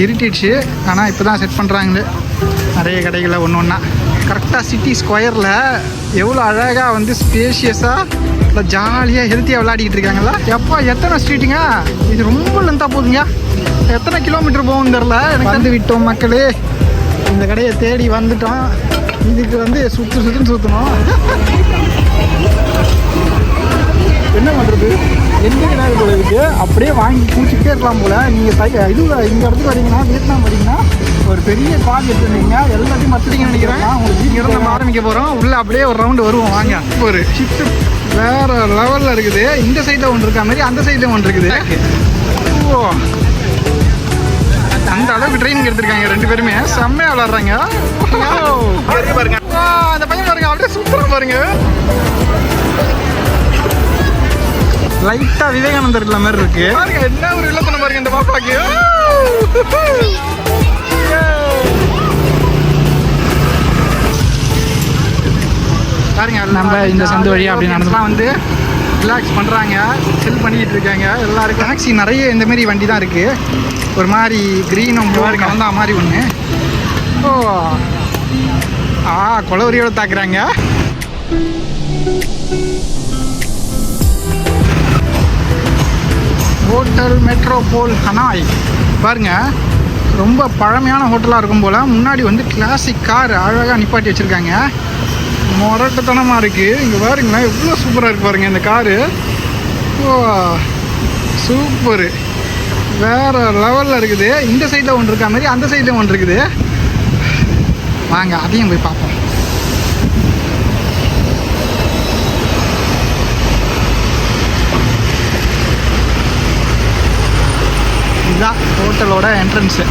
இருட்டிடுச்சு. ஆனால் இப்போ தான் செட் பண்ணுறாங்களே நிறைய கடைகளில் ஒன்று ஒன்றா கரெக்டாக சிட்டி ஸ்கொயரில் எவ்வளோ அழகாக வந்து ஸ்பேஷியஸாக இல்லை ஜாலியாக ஹெல்த்தியாக விளையாடிக்கிட்டு இருக்காங்களா எப்பா எத்தனை ஸ்ட்ரீட்டுங்க இது ரொம்ப லென்த்தாக போகுதுங்க எத்தனை கிலோமீட்டர் போகும் தெரில எனக்கு வந்து விட்டோம் மக்களே. இந்த கடையை தேடி வந்துட்டோம். இதுக்கு வந்து சுற்று சுற்றுன்னு சுற்றணும் என்ன பண்ணுறது எந்த கிணறு போல இருக்கு. அப்படியே வாங்கி பூச்சிக்கிட்டே இருக்கலாம் போல. நீங்கள் சை இது இந்த இடத்துக்கு வரீங்கன்னா வியட்நாம் வரீங்கன்னா ஒரு பெரிய கால் எடுத்துருந்தீங்க எல்லாத்தையும் மத்துட்டீங்கன்னு நினைக்கிறேன். உங்களுக்கு இங்கிருந்து நம்ம ஆரம்பிக்க போகிறோம் உள்ளே அப்படியே ஒரு ரவுண்டு வருவோம். வாங்க. ஒரு ஷிஃப்ட் வேற லெவலில் இருக்குது. இந்த சைடில் ஒன்று இருக்கா மாதிரி அந்த சைடில் ஒன்று இருக்குது. ஓ. அந்த அளவுக்கு ட்ரைனிங் எடுத்திருக்காங்க ரெண்டு பேருமே. செம்மையா விளாடுறாங்க. பாருங்க. அந்த பையன் பாருங்க. அப்படியே சூப்பரா பாருங்க. லைட்டா விவேகானந்தர் இல்ல மாதிரி இருக்கு. பாருங்க என்ன ஒரு இலக்கணம் பாருங்க இந்த பாப்பாக்கு. பாருங்க நம்ம இந்த சந்து வழியா அப்படி நடந்துலாம் வந்து ரிலாக்ஸ் பண்ணுறாங்க செல் பண்ணிக்கிட்டு இருக்காங்க. எல்லாருக்கும் டாக்ஸி நிறைய இந்த மாதிரி வண்டி தான் இருக்குது ஒரு மாதிரி க்ரீனும் கலந்தா மாதிரி ஒன்று ஓ. ஆ கொலவரியோட தாக்குறாங்க. ஹோட்டல் மெட்ரோபோல் ஹனாய் பாருங்கள் ரொம்ப பழமையான ஹோட்டலாக இருக்கும் போல். முன்னாடி வந்து கிளாசிக் கார் அழகாக நிப்பாட்டி வச்சுருக்காங்க. முரட்டுத்தனமாக இருக்குது இங்கே பாருங்களேன் எவ்வளோ சூப்பராக இருக்குது பாருங்கள் இந்த காரு ஓ சூப்பரு வேறு லெவலில் இருக்குது. இந்த சைடில் ஒன்று இருக்கா மாதிரி அந்த சைடில் ஒன்று இருக்குது. வாங்க அதையும் போய் பார்ப்போம் இதுதான் ஹோட்டலோட என்ட்ரன்ஸு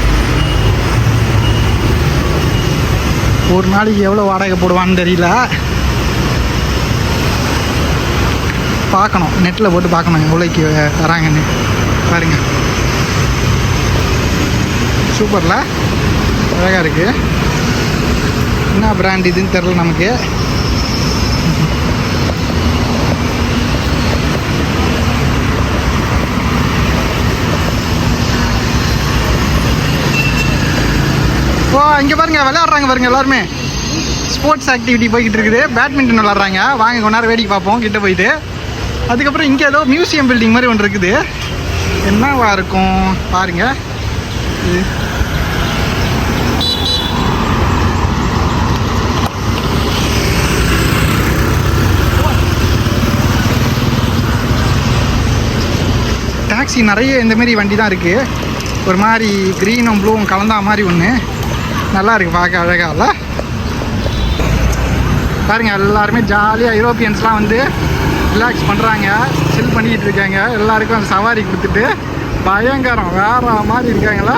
ஒரு நாளைக்கு எவ்வளோ வாடகை போடுவான்னு தெரியல. பார்க்கணும். நெட்டில் போட்டு பார்க்கணும் எவ்வளோக்கு வராங்கன்னு பாருங்க. சூப்பரில் அழகாக இருக்குது என்ன பிராண்ட் இதுன்னு தெரில நமக்கு. ஓ இங்கே பாருங்கள் விளையாடுறாங்க பாருங்க எல்லாருமே. ஸ்போர்ட்ஸ் ஆக்டிவிட்டி போய்கிட்டு இருக்குது. பேட்மிண்டன் விளாட்றாங்க வாங்க கொஞ்ச நேரம் வேடிக்கை பார்ப்போம் கிட்டே போயிட்டு. அதுக்கப்புறம் இங்கே ஏதோ மியூசியம் பில்டிங் மாதிரி ஒன்று இருக்குது. என்னவா இருக்கும்? பாருங்க. இது. டாக்ஸி நிறைய இந்த மாதிரி வண்டி தான் இருக்குது ஒரு மாதிரி க்ரீனும் ப்ளூவும் கலந்தா மாதிரி ஒன்று நல்லா இருக்கு பார்க்க அழகாக பாருங்க எல்லாருமே ஜாலியாக யூரோப்பியன்ஸ்லாம் வந்து ரிலாக்ஸ் பண்ணுறாங்க சில் பண்ணிக்கிட்டு இருக்காங்க. எல்லாருக்கும் அந்த சவாரி கொடுத்துட்டு பயங்கரம் வேற மாதிரி இருக்காங்களா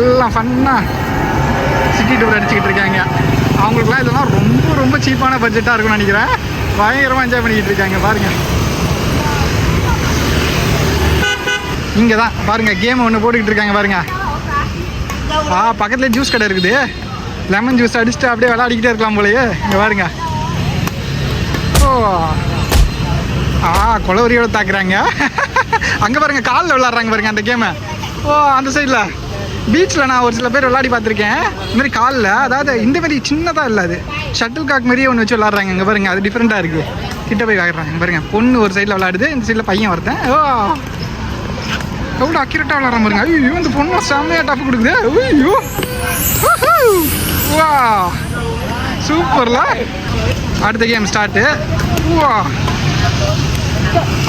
எல்லாம் ஃபன்னாக சிட்டி டூர் அடிச்சுக்கிட்டு இருக்காங்க. அவங்களுக்குலாம் இதெல்லாம் ரொம்ப ரொம்ப சீப்பான பட்ஜெட்டாக இருக்கும்னு நினைக்கிறேன். பயங்கரமாக என்ஜாய் பண்ணிக்கிட்டு இருக்காங்க பாருங்கள் இங்கே தான் பாருங்க கேம் ஒன்று போட்டுக்கிட்டு இருக்காங்க பாருங்கள் ஆ பக்கத்துல ஜூஸ் கடை இருக்குது. லெமன் ஜூஸ் அடிச்சுட்டு அப்படியே விளையாடிக்கிட்டே இருக்கலாம் போலயே. இங்கே பாருங்க. ஓ. ஆ குளவரியோட தாக்குறாங்க. அங்கே பாருங்க காலில் விளாட்றாங்க பாருங்க அந்த கேமை ஓ அந்த சைடில் பீச்சில் நான் ஒரு சில பேர் விளையாடி பார்த்துருக்கேன். இந்த மாதிரி காலில் அதாவது இந்த மாதிரி சின்னதாக இல்லை அது. ஷட்டில் காக் மாதிரியே ஒன்று வச்சு விளாட்றாங்க இங்கே பாருங்க அது டிஃப்ரெண்ட்டாக இருக்குது கிட்ட போய் விளாட்றாங்க பாருங்க பொண்ணு ஒரு சைடில் விளாடுது இந்த சைடில் பையன் ஒருத்தன். ஓ. எவ்வளோ அக்யூரேட்டாக விளாட்ற பாருங்க. ஐயோ இந்த பொண்ணு செம்மையாக டஃப் கொடுக்குது. ஐயோ. வா. சூப்பர்ல அடுத்த கேம் ஸ்டார்ட்டு வா.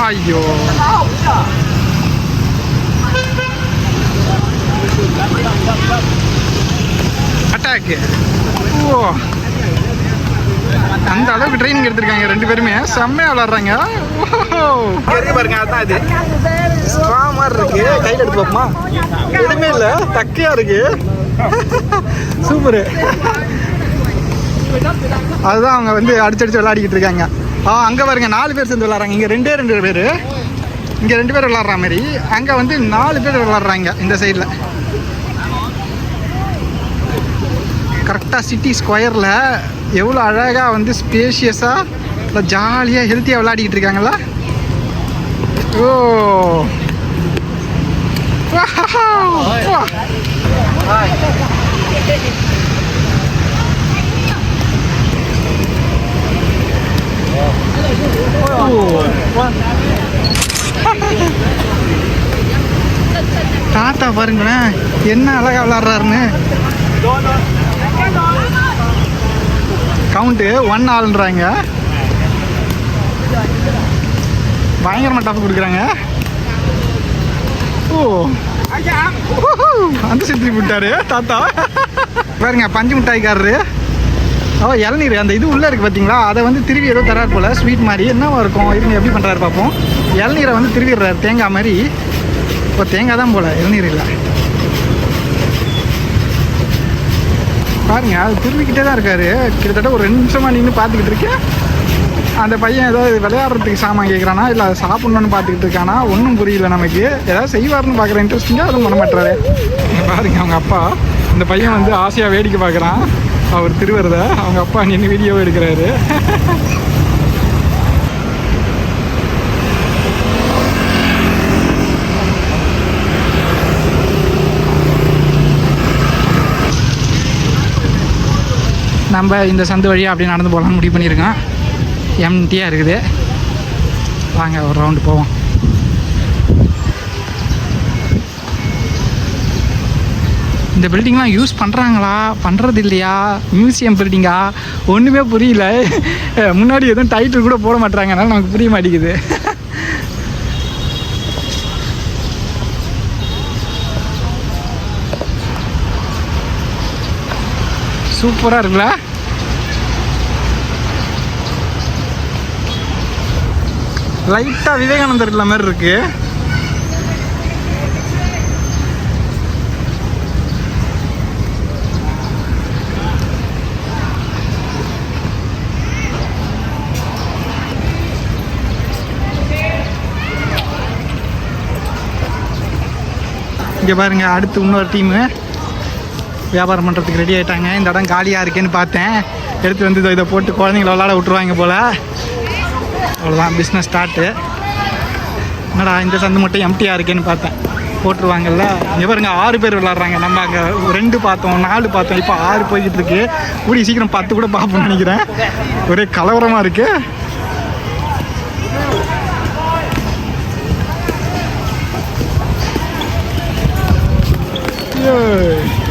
ஐயோ. அட்டாக்கு ஓ அந்த அளவுக்கு ட்ரைனிங் எடுத்திருக்காங்க ரெண்டு பேருமே. செம்மையா விளாடுறாங்க. பாருங்க அதான் இது. மாதிரி இருக்கு. கையில் எடுத்து பார்ப்போமா? எதுவுமே இல்லை. தக்கையா இருக்கு. சூப்பரு அதுதான் அவங்க வந்து அடிச்சடிச்சு விளையாடிக்கிட்டு இருக்காங்க. ஆ அங்கே பாருங்க நாலு பேர் சேர்ந்து விளாட்றாங்க இங்கே ரெண்டே ரெண்டு பேர். இங்கே ரெண்டு பேர் விளாட்ற மாதிரி. அங்கே வந்து நாலு பேர் விளாட்றாங்க இந்த சைடில் கரெக்டாக சிட்டி ஸ்கொயரில் எவ்வளோ அழகாக வந்து ஸ்பேஷியஸாக இல்லை ஜாலியாக ஹெல்த்தியாக விளையாடிக்கிட்டு இருக்காங்களா? ஓ. தாத்தா பாருங்களேன் என்ன அழகா விளாட்றாருன்னு கவுண்ட்டு ஒன் ஆள்ன்றாங்க. பயங்கரமாக டஃப் கொடுக்குறாங்க. ஓ. அந்த சித்திரி விட்டாரு தாத்தா. பாருங்க பஞ்சு மிட்டாய்க்காரரு. ஓ இளநீர் அந்த இது உள்ளே இருக்குது பார்த்தீங்களா அதை வந்து திருவி ஏதோ தரார் போல் ஸ்வீட் மாதிரி. என்னவா இருக்கும்? இருங்க எப்படி பண்ணுறாரு பார்ப்போம் இளநீரை வந்து திருவிடுறாரு. தேங்காய் மாதிரி. இப்போ தேங்காய் தான் போல இளநீர் இல்லை. பாருங்க அது திரும்பிக்கிட்டே தான் இருக்காரு. கிட்டத்தட்ட ஒரு ரெண்டு நிமிஷமா நின்று பார்த்துக்கிட்டு இருக்கேன். அந்த பையன் ஏதாவது விளையாடுறதுக்கு சாமான் கேட்குறானா இல்லை அதை சாப்பிட்ணுன்னு பார்த்துக்கிட்டு இருக்கானா? ஒன்றும் புரியல நமக்கு. ஏதாவது செய்வார்னு பார்க்குற இன்ட்ரெஸ்டிங்காக அதுவும் பண்ண மாட்டாரு. இங்க பாருங்க அவங்க அப்பா. இந்த பையன் வந்து ஆசையாக வேடிக்கை பார்க்குறான். அவர் திருவரத. அவங்க அப்பா நின்று வீடியோ எடுக்கிறாரு. நம்ம இந்த சந்து வழியாக அப்படியே நடந்து போகலான்னு முடிவு பண்ணியிருக்கோம். எம்டியாக இருக்குது. வாங்க ஒரு ரவுண்டு போவோம். இந்த பில்டிங்லாம் யூஸ் பண்ணுறாங்களா பண்ணுறது இல்லையா? மியூசியம் பில்டிங்கா ஒன்றுமே புரியல. முன்னாடி எதுவும் டைட்டில் கூட போட மாட்டுறாங்க அதனால் நமக்கு புரிய மாட்டேங்குது. சூப்பராக இருக்குல்ல? லைட்டாக விவேகானந்தர் இல்ல மாதிரி இருக்கு. இங்கே பாருங்க அடுத்து இன்னொரு டீமு வியாபாரம் பண்ணுறதுக்கு ரெடி ஆகிட்டாங்க இந்த இடம் காலியாக இருக்கேன்னு பார்த்தேன். எடுத்து வந்து இதை இதை போட்டு குழந்தைங்கள விளாட விட்ருவாங்க போல். அவ்வளோதான் பிஸ்னஸ் ஸ்டார்ட்டு என்னடா இந்த சந்து மட்டும் எம்டியாக இருக்கேன்னு பார்த்தேன். போட்டுருவாங்கல்ல. இங்கே பாருங்க ஆறு பேர் விளாட்றாங்க நம்ம அங்கே ரெண்டு பார்த்தோம் நாலு பார்த்தோம். இப்போ ஆறு போய்கிட்டு இருக்கு. கூடிய சீக்கிரம் பத்து கூட பார்ப்போம்னு நினைக்கிறேன். ஒரே கலவரமாக இருக்குது Yeah.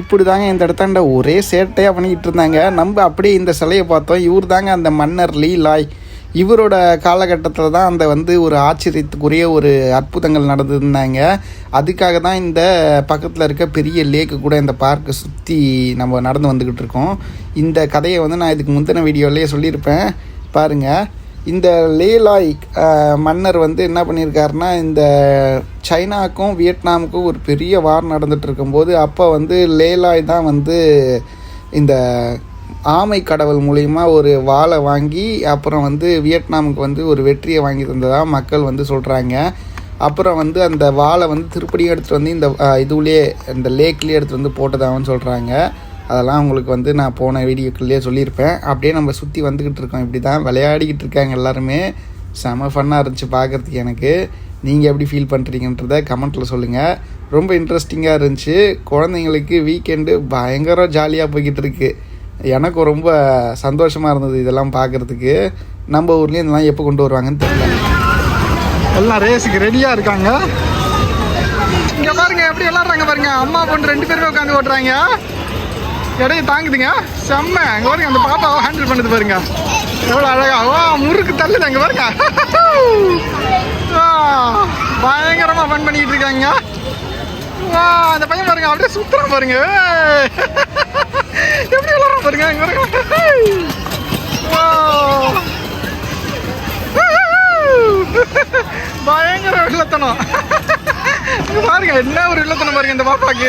இப்படி தாங்க இந்த இடத்தாண்ட ஒரே சேட்டையாக பண்ணிக்கிட்டு இருந்தாங்க. நம்ம அப்படியே இந்த சிலையை பார்த்தோம். இவர் தாங்க அந்த மன்னர் லீ லாய் இவரோட காலகட்டத்தில் தான் அந்த வந்து ஒரு ஆச்சரியத்துக்குரிய ஒரு அற்புதங்கள் நடந்திருந்தாங்க. அதுக்காக தான் இந்த பக்கத்தில் இருக்க பெரிய லேக்கு கூட இந்த பார்க்கை சுற்றி நம்ம நடந்து வந்துக்கிட்டு இருக்கோம். இந்த கதையை வந்து நான் இதுக்கு முந்தின வீடியோலேயே சொல்லியிருப்பேன். பாருங்கள் இந்த லேலாய் மன்னர் வந்து என்ன பண்ணியிருக்காருன்னா இந்த சைனாவுக்கும் வியட்நாமுக்கும் ஒரு பெரிய வார் நடந்துட்டு இருக்கும்போது அப்போ வந்து லேலாய் தான் வந்து இந்த ஆமை கடவுள் மூலிமா ஒரு வாழை வாங்கி அப்புறம் வந்து வியட்நாமுக்கு வந்து ஒரு வெற்றியை வாங்கி தந்ததாக மக்கள் வந்து சொல்கிறாங்க அப்புறம் வந்து அந்த வாழை வந்து திருப்படியும் எடுத்துகிட்டு வந்து இந்த இதுலேயே இதுவுலேயே இந்த லேக்லேயே எடுத்துகிட்டு வந்து போட்டதாகவும் சொல்கிறாங்க அதெல்லாம் உங்களுக்கு வந்து நான் போன வீடியோக்குள்ளேயே சொல்லியிருப்பேன். அப்படியே நம்ம சுற்றி வந்துக்கிட்டு இருக்கோம். இப்படி தான் விளையாடிக்கிட்டு இருக்காங்க எல்லாருமே. செம ஃபன்னாக இருந்துச்சு பார்க்குறதுக்கு எனக்கு. நீங்கள் எப்படி ஃபீல் பண்ணுறீங்கன்றத கமெண்ட்டில் சொல்லுங்கள் ரொம்ப இன்ட்ரெஸ்டிங்காக இருந்துச்சு. குழந்தைங்களுக்கு வீக்கெண்டு பயங்கர ஜாலியாக போய்கிட்டு இருக்கு. எனக்கு ரொம்ப சந்தோஷமாக இருந்தது இதெல்லாம் பார்க்குறதுக்கு நம்ம ஊர்லேயும் இதெல்லாம் எப்போ கொண்டு வருவாங்கன்னு தெரியல. எல்லாம் ரேஸுக்கு ரெடியாக இருக்காங்க. இங்கே பாருங்க எப்படி விளாட்றாங்க பாருங்கள் அம்மா பொண்ணு ரெண்டு பேருமே உட்காந்து ஓட்டுறாங்க. இடையை தாங்குதுங்க. செம்ம. அங்கே பாருங்க அந்த பாப்பாவை ஹேண்டில் பண்ணுது பாருங்க. எவ்வளோ அழகா. வா முறுக்கு தள்ளுது அங்கே பாருங்க. பயங்கரமாக ஃபன் பண்ணிக்கிட்டு இருக்காங்க. வா அந்த பையன் பாருங்க அப்படியே சுத்துறான் பாருங்க. எப்படி விளாட்றான் பாருங்க அங்கே பாருங்க. வா. பயங்கர வில்லத்தனம் பாருங்க என்ன ஒரு வில்லத்தனம் பாருங்க இந்த பாப்பாக்கு.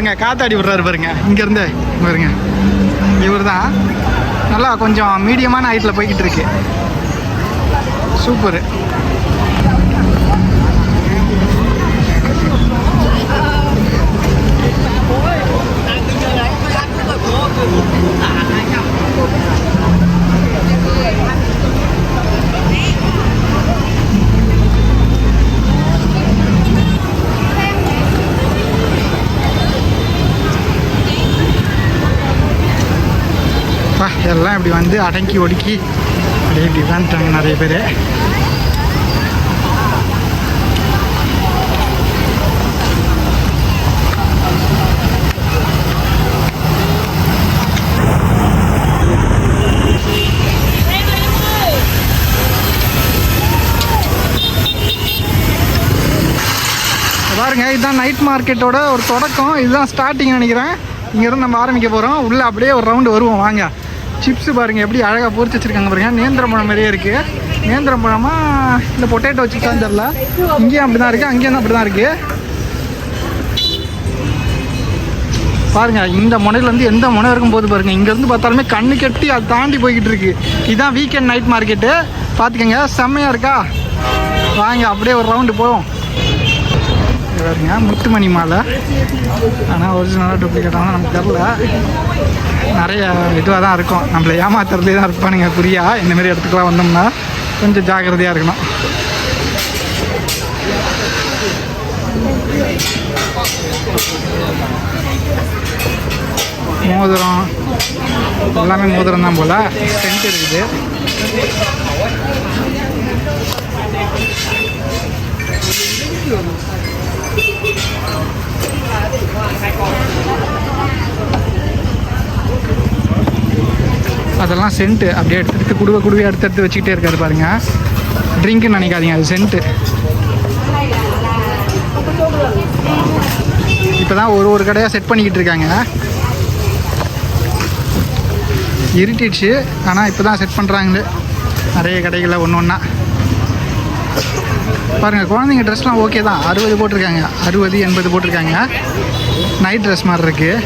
பாருங்க காத்தாடி விடுறாரு பாருங்க. இங்கேருந்து பாருங்க. இவர் தான் நல்லா கொஞ்சம் மீடியமான ஹைட்டில் போய்கிட்டு இருக்கு. சூப்பரு பா எல்லாம் இப்படி வந்து அடங்கி ஒடுக்கி அப்படியே இப்படி உட்காந்துட்டாங்க நிறைய பேர். பாருங்க இதுதான் நைட் மார்க்கெட்டோட ஒரு தொடக்கம். இதுதான் ஸ்டார்டிங் நினைக்கிறேன். இங்கேருந்து நம்ம ஆரம்பிக்க போகிறோம் உள்ளே அப்படியே ஒரு ரவுண்டு வருவோம். வாங்க. சிப்ஸ் பாருங்கள் எப்படி அழகாக பொறிச்சு வச்சுருக்காங்க பாருங்க. நேந்திரம் பழம் மாதிரியே இருக்குது நேந்திரம் பழமா இந்த பொட்டேட்டோ சிப்ஸான்னு தெரில இங்கேயும் அப்படி தான் இருக்குது அங்கேயும் அப்படி தான் இருக்குது பாருங்கள் இந்த முனையிலேருந்து எந்த முனை இருக்கும் போது பாருங்கள் இங்கேருந்து பார்த்தாலுமே கண்ணு கட்டி அதை தாண்டி போய்கிட்டு இருக்கு. இதுதான் வீக்கெண்ட் நைட் மார்க்கெட்டு பார்த்துக்கங்க செம்மையாக இருக்கா? வாங்க அப்படியே ஒரு ரவுண்டு போவோம். இங்க பாருங்க முத்துமணி மாலை. ஆனால் ஒரிஜினலாக டூப்ளிகேட்டாக நமக்கு தெரில நிறைய இதுவாக தான் இருக்கும். நம்மளை ஏமாத்துறதுலே தான் இருப்பானுங்க புரியா. இந்தமாரி இடத்துக்குலாம் வந்தோம்னா கொஞ்சம் ஜாக்கிரதையாக இருக்கணும். மோதிரம். எல்லாமே மோதிரம் தான் போல். சென்ட் இருக்குது. அதெல்லாம் சென்ட்டு அப்படியே எடுத்து எடுத்து குடுவை குடுவை எடுத்து எடுத்து வச்சுக்கிட்டே இருக்காரு பாருங்க. ட்ரிங்க்னு நினைக்காதீங்க அது சென்ட்டு இப்போ தான் ஒரு ஒரு கடையாக செட் பண்ணிக்கிட்டு இருக்காங்க. இருட்டிடுச்சு ஆனால் இப்போ தான் செட் பண்ணுறாங்களே நிறைய கடைகளில் ஒன்று ஒன்றா பாருங்கள் குழந்தைங்க ட்ரெஸ்லாம் ஓகே தான். அறுபது போட்டிருக்காங்க. அறுபது எண்பது போட்டிருக்காங்க. நைட் ட்ரெஸ் மாதிரி இருக்குது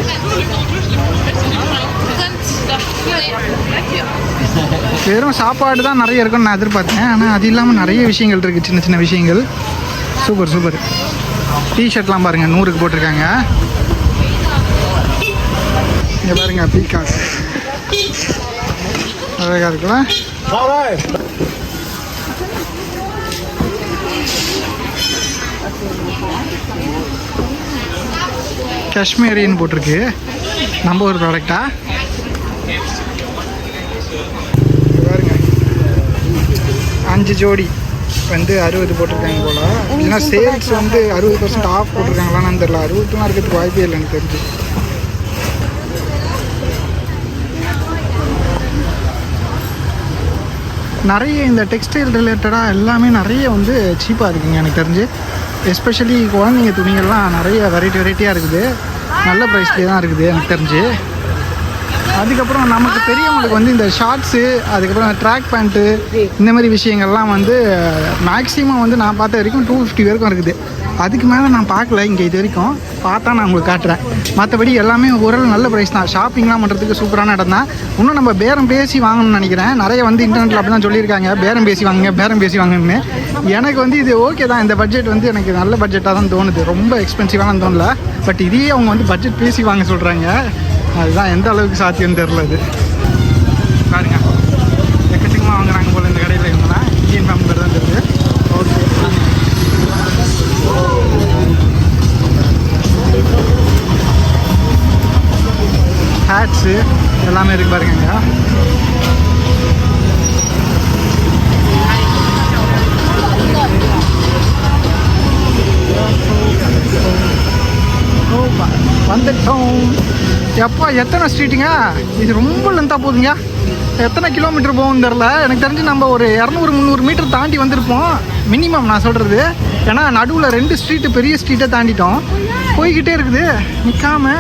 வெறும் சாப்பாடு தான் நிறைய இருக்கும்னு நான் எதிர்பார்த்தேன். ஆனால் அது இல்லாமல் நிறைய விஷயங்கள் இருக்குது சின்ன சின்ன விஷயங்கள். சூப்பர் சூப்பர் டிஷர்ட்லாம் பாருங்கள் நூறுக்கு போட்டிருக்காங்க. இங்கே பாருங்க பீகாஸ் அழகாக இருக்குல்ல? காஷ்மீரின்னு போட்டிருக்கு. நம்ம ஒரு ப்ராடக்டா பாருங்க அஞ்சு ஜோடி வந்து அறுபது போட்டிருக்காங்க போல. இல்லைன்னா சேல்ஸ் வந்து அறுபது பர்சன்ட் ஆஃப் போட்டிருக்காங்களான்னு தெரியல. அறுபதுலாம் இருக்கிறதுக்கு வாய்ப்பே இல்லை எனக்கு தெரிஞ்சு. நிறைய இந்த டெக்ஸ்டைல் ரிலேட்டடாக எல்லாமே நிறைய வந்து சீப்பாக இருக்குங்க எனக்கு தெரிஞ்சு. எஸ்பெஷலி குழந்தைங்க துணிகள்லாம் நிறைய வெரைட்டி வெரைட்டியாக இருக்குது. நல்ல ப்ரைஸ்லேயே தான் இருக்குது எனக்கு தெரிஞ்சு. அதுக்கப்புறம் நமக்கு பெரியவங்களுக்கு வந்து இந்த ஷார்ட்ஸு அதுக்கப்புறம் ட்ராக் பேண்ட்டு இந்த மாதிரி விஷயங்கள்லாம் வந்து மேக்ஸிமம் வந்து நான் பார்த்த வரைக்கும் டூ ஃபிஃப்டி வரைக்கும் இருக்குது. அதுக்கு மேலே நான் பார்க்கல இங்கே இது வரைக்கும். பார்த்தா நான் உங்களுக்கு காட்டுறேன். மற்றபடி எல்லாமே ஓரளவு நல்ல ப்ரைஸ் தான். ஷாப்பிங்லாம் பண்ணுறதுக்கு சூப்பரான இடம் தான். இன்னும் நம்ம பேரம் பேசி வாங்கணும்னு நினைக்கிறேன். நிறைய வந்து இன்டர்நெட்டில் அப்படி தான் சொல்லியிருக்காங்க. பேரம் பேசி வாங்குங்க பேரம் பேசி வாங்குன்னு எனக்கு வந்து இது ஓகே தான். இந்த பட்ஜெட் வந்து எனக்கு நல்ல பட்ஜெட்டாக தான் தோணுது. ரொம்ப எக்ஸ்பென்சிவாலாம் தோணல. பட் இதையே அவங்க வந்து பட்ஜெட் பேசி வாங்க சொல்கிறாங்க அதுதான் எந்த அளவுக்கு சாத்தியம் தெரில அது ஹேட்ஸு எல்லாமே இருக்கு பாருங்க வந்துட்டோம். எப்பா எத்தனை ஸ்ட்ரீட்டுங்க இது ரொம்ப லென்த்தாக போகுதுங்க எத்தனை கிலோமீட்டர் போகும் தெரில எனக்கு தெரிஞ்சு நம்ம ஒரு இரநூறு முந்நூறு மீட்டர் தாண்டி வந்திருப்போம். மினிமம் நான் சொல்கிறது ஏன்னா நடுவில் ரெண்டு ஸ்ட்ரீட்டு பெரிய ஸ்ட்ரீட்டை தாண்டிட்டோம். போய்கிட்டே இருக்குது. நிற்காம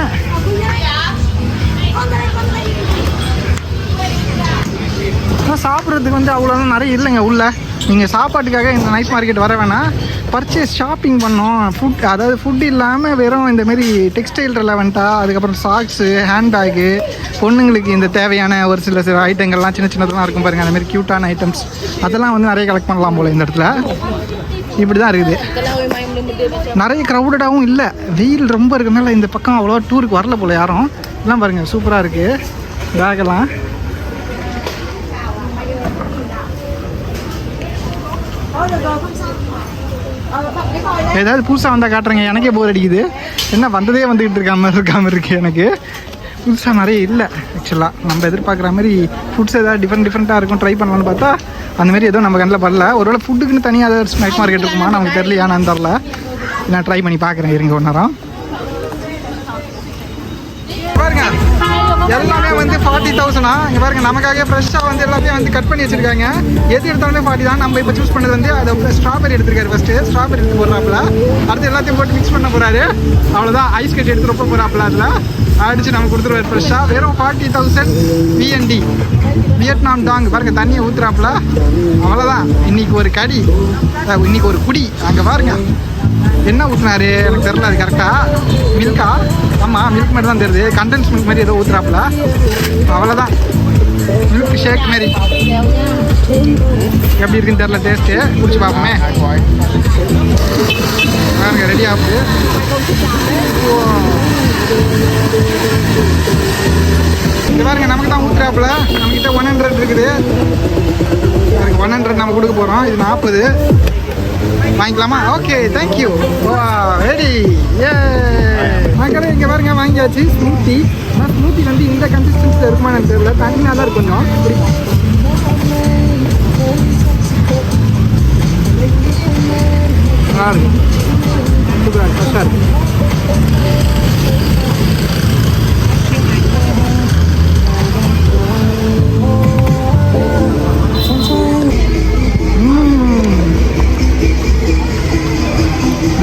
சாப்பிட்றதுக்கு வந்து அவ்வளோதான் நிறைய இல்லைங்க உள்ள. நீங்கள் சாப்பாட்டுக்காக இந்த நைட் மார்க்கெட் வர வேணாம். பர்ச்சேஸ் ஷாப்பிங் பண்ணோம். ஃபுட் அதாவது ஃபுட் இல்லாமல் வெறும் இந்தமாரி டெக்ஸ்டைல் ரிலவெண்ட்டாக அதுக்கப்புறம் சாக்ஸு ஹேண்ட்பேக்கு பொண்ணுங்களுக்கு இந்த தேவையான ஒரு சில சில ஐட்டங்கள்லாம் சின்ன சின்னதெல்லாம் இருக்கும் பாருங்கள் அந்தமாரி க்யூட்டான ஐட்டம்ஸ் அதெல்லாம் வந்து நிறைய கலெக்ட் பண்ணலாம் போல் இந்த இடத்துல. இப்படி தான் இருக்குது. நிறைய க்ரௌடடாகவும் இல்லை. வெயில் ரொம்ப இருக்கிறதுனால இந்த பக்கம் அவ்வளோ டூருக்கு வரல போல் யாரும். எல்லாம் பாருங்கள் சூப்பராக இருக்குது பேக்கெல்லாம் ஏதாவது புதுசாக வந்தால் காட்டுறேங்க. எனக்கே போர் அடிக்குது. என்ன வந்ததே வந்துக்கிட்டு இருக்காம இருக்காம இருக்கு எனக்கு. புதுசாக நிறைய இல்லை ஆக்சுவலாக நம்ம எதிர்பார்க்குற மாதிரி ஃபுட்ஸ் ஏதாவது டிஃப்ரெண்ட் டிஃப்ரெண்ட்டாக இருக்கும் ட்ரை பண்ணலாம்னு பார்த்தா அந்த மாதிரி எதுவும் நம்ம கண்ணில் படல. ஒருவேளை ஃபுட்டுக்குன்னு தனியாக ஏதாவது ஸ்நாக் மார்க்கெட் இருக்குமா நமக்கு தெரியல. நான் தெரில நான் ட்ரை பண்ணி பார்க்குறேன் இருங்க ஒன்றரம் பாருங்க எல்லாமே வந்து ஃபார்ட்டி தௌசண்டா இங்கே பாருங்க நமக்காக ஃப்ரெஷ்ஷாக வந்து எல்லாத்தையும் வந்து கட் பண்ணி வச்சிருக்காங்க. எது எடுத்தாலுமே ஃபார்ட்டி தான். நம்ம இப்போ சூஸ் பண்ணது வந்து அதை ஸ்ட்ராபெரி எடுத்திருக்காரு ஃபஸ்ட்டு ஸ்ட்ராபெரி எடுத்து போடுறாப்புல. அடுத்து எல்லாத்தையும் போட்டு மிக்ஸ் பண்ண போறாரு. அவ்வளோதான் ஐஸ் கட்டி எடுத்து ரொம்ப போகிறாப்புல அதில். அடிச்சு நம்ம கொடுத்துருவாரு ஃப்ரெஷ்ஷாக வெறும் forty thousand VND Vietnam dong. பாருங்க தண்ணியை ஊத்துறாப்புல. அவ்வளோதான் இன்னைக்கு ஒரு கடி. இன்னைக்கு ஒரு குடி. அங்கே பாருங்க. என்ன ஊற்றினாரு எனக்கு தெரியல அது கரெக்டாக மில்கா ஆமாம் மில்க் மாதிரி தான் தெரியுது. கண்டென்ஸ் மில்க் மாதிரி ஏதோ ஊற்றுறாப்புல அவ்வளோதான் மில்க் ஷேக் மாதிரி. எப்படி இருக்குன்னு தெரியல டேஸ்ட்டு குடிச்சு பார்ப்போமே. பாருங்க ரெடி ஆகுது. இது பாருங்க நமக்கு தான் ஊற்றுறாப்புல நம்மக்கிட்ட ஒன் ஹண்ட்ரட் இருக்குது. ஒன் ஹண்ட்ரட் நம்ம கொடுக்க போகிறோம் இது நாற்பது வாங்கிக்கலாமா? ஓகே தேங்க்யூ ரெடி ஏ மக்களே இங்கே பாருங்க வாங்கியாச்சு. ஸ்மூத்தி. ஆனால் ஸ்மூத்தி வந்து இந்த கன்சிஸ்டன்சியில் இருக்குமா எனக்கு தெரியல. தண்ணியாக தான் இருக்கும் கொஞ்சம். நல்லா இருக்கு. சூப்பராக இருக்கு.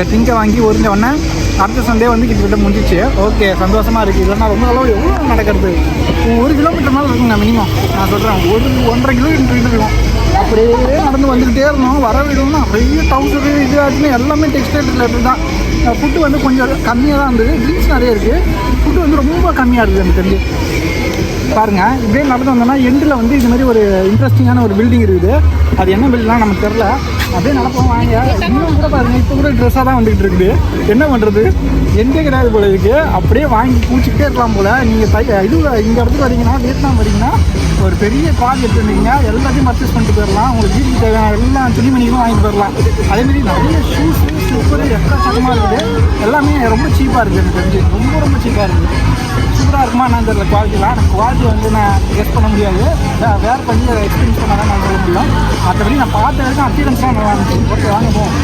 இந்த திங்கை வாங்கி உறிஞ்ச உடனே அடுத்த சண்டே வந்து கிட்டத்தட்ட முடிஞ்சிச்சு. ஓகே சந்தோஷமாக இருக்குது இல்லைன்னா ரொம்ப அளவு எவ்வளோ நடக்கிறது? ஒரு கிலோமீட்டர் மேலே இருக்குங்க மினிமம் நான் சொல்கிறேன் ஒரு ஒன்றரை கிலோமீட்டர் இருக்கும் அப்படியே நடந்து வந்துக்கிட்டே இருந்தோம். வர விடணும்னா நிறைய டவுன்ஸு இது ஆச்சுன்னு எல்லாமே டெக்ஸ்டைல் ரிலேட்டட் தான். ஃபுட்டு வந்து கொஞ்சம் கம்மியாக தான் இருந்தது. ட்ரிங்க்ஸ் நிறைய இருக்குது ஃபுட்டு வந்து ரொம்ப கம்மியாக இருக்குது எனக்கு தெரிஞ்சு. பாருங்க இப்படியே நடந்து வந்தோம்னா எண்டில் வந்து இது மாதிரி ஒரு இன்ட்ரெஸ்டிங்கான ஒரு பில்டிங் இருக்குது. அது என்ன பில்டிங்லாம் நமக்கு தெரில அப்படியே நடப்போம் வாங்க. இன்னும் கூட பாருங்க இப்போ கூட ட்ரெஸ்ஸாக தான் வந்துகிட்டு இருக்குது. என்ன பண்ணுறது எங்கே கிடையாது போல இருக்கு. அப்படியே வாங்கி பூச்சிக்கிட்டே இருக்கலாம் போல். நீங்கள் தை இது இந்த இடத்துக்கு வரீங்கன்னா வியட்நாம் வரீங்கன்னா ஒரு பெரிய கார் எடுத்துருந்தீங்க எல்லாத்தையும் பர்ச்சேஸ் பண்ணிட்டு போயிடலாம். உங்களுக்கு வீட்டுக்கு தேவையான எல்லா துணிமணிகளும் வாங்கிட்டு போயிடலாம். அதேமாதிரி நிறைய ஷூஸ் ஸ்லிப்பர் எக்கச்சக்கமாக இருக்குது. எல்லாமே ரொம்ப சீப்பாக இருக்குது எனக்கு தெரிஞ்சு. ரொம்ப ரொம்ப சீப்பாக இருக்குது. சூப்பராக இருக்குமா நான் தெரியல குவாலிட்டிலாம் எனக்கு குவாலிட்டி வந்து நான் கெஸ் பண்ண முடியாது. வேறு பண்ணி அதை எக்ஸ்பீரியன்ஸ் பண்ணால் தான் நான் சொல்ல முடியும். மற்றபடி நான் பார்த்த வரைக்கும் அப்பியரன்ஸ்லாம் நல்லா இருந்துச்சு. ஓகே வாங்க போவோம்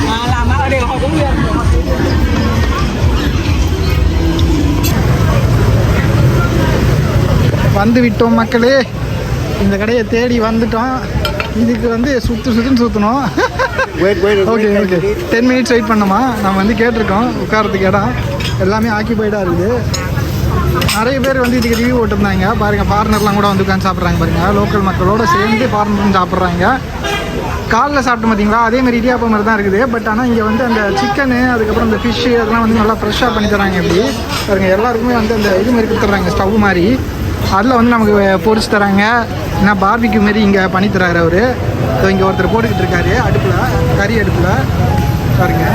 வந்து விட்டோம் மக்களே. இந்த கடையை தேடி வந்துட்டோம். இதுக்கு வந்து சுற்று சுற்றுன்னு சுற்றணும். Okay okay ten minutes wait பண்ணோமா நம்ம வந்து கேட்டிருக்கோம். உட்காரத்துக்கு இடம். எல்லாமே ஆக்கிபைடாக இருக்குது. நிறைய பேர் வந்து இதுக்கு ரிவ்யூ போட்டிருந்தாங்க. பாருங்க ஃபாரினர்லாம் கூட வந்து உட்காந்து சாப்பிட்றாங்க பாருங்க. லோக்கல் மக்களோட சேர்ந்து ஃபாரினரும் சாப்பிட்றாங்க. காலைல சாப்பிட்டு பார்த்தீங்களா அதே மாதிரி இடியாப்பம் மாதிரி தான் இருக்குது. பட் ஆனால் இங்கே வந்து அந்த சிக்கனு அதுக்கப்புறம் இந்த ஃபிஷ்ஷு அதெல்லாம் வந்து நல்லா ஃப்ரெஷ்ஷாக பண்ணி தராங்க இப்படி. பாருங்க எல்லாருக்குமே வந்து அந்த இது மாதிரி கொடுத்துட்றாங்க ஸ்டவ் மாதிரி. அதில் வந்து நமக்கு பொறிச்சு தராங்க. ஏன்னா பார்பிக்கு மாரி இங்கே பண்ணி தராரு அவர். இங்கே ஒருத்தர் போட்டுக்கிட்டு இருக்காரு. அடுப்பில் கறி அடுப்பில். பாருங்க.